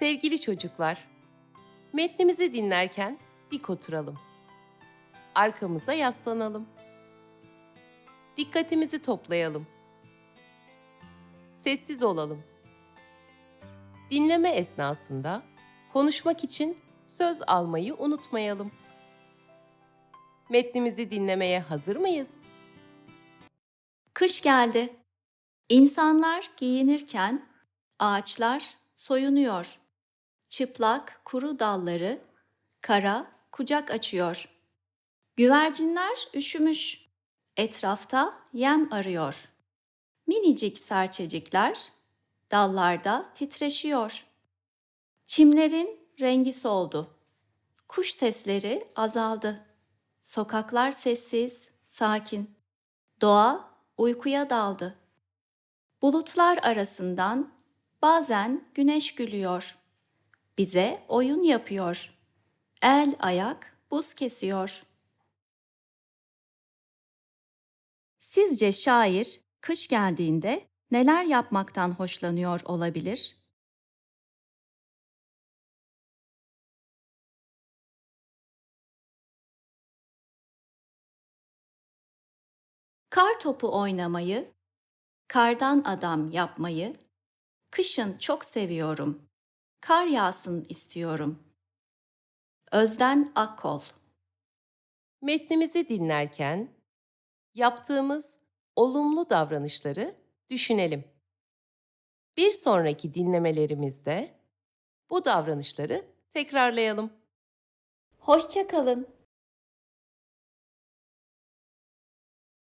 Sevgili çocuklar, metnimizi dinlerken dik oturalım. Arkamıza yaslanalım. Dikkatimizi toplayalım. Sessiz olalım. Dinleme esnasında konuşmak için söz almayı unutmayalım. Metnimizi dinlemeye hazır mıyız? Kış geldi. İnsanlar giyinirken ağaçlar soyunuyor. Çıplak kuru dalları kara kucak açıyor. Güvercinler üşümüş. Etrafta yem arıyor. Minicik serçecikler dallarda titreşiyor. Çimlerin rengi soldu. Kuş sesleri azaldı. Sokaklar sessiz, sakin. Doğa uykuya daldı. Bulutlar arasından bazen güneş gülüyor. Bize oyun yapıyor. El ayak buz kesiyor. Sizce şair kış geldiğinde neler yapmaktan hoşlanıyor olabilir? Kar topu oynamayı, kardan adam yapmayı, kışın çok seviyorum. Kar yağsın istiyorum. Özden Akkol Metnimizi dinlerken yaptığımız olumlu davranışları düşünelim. Bir sonraki dinlemelerimizde bu davranışları tekrarlayalım. Hoşça kalın.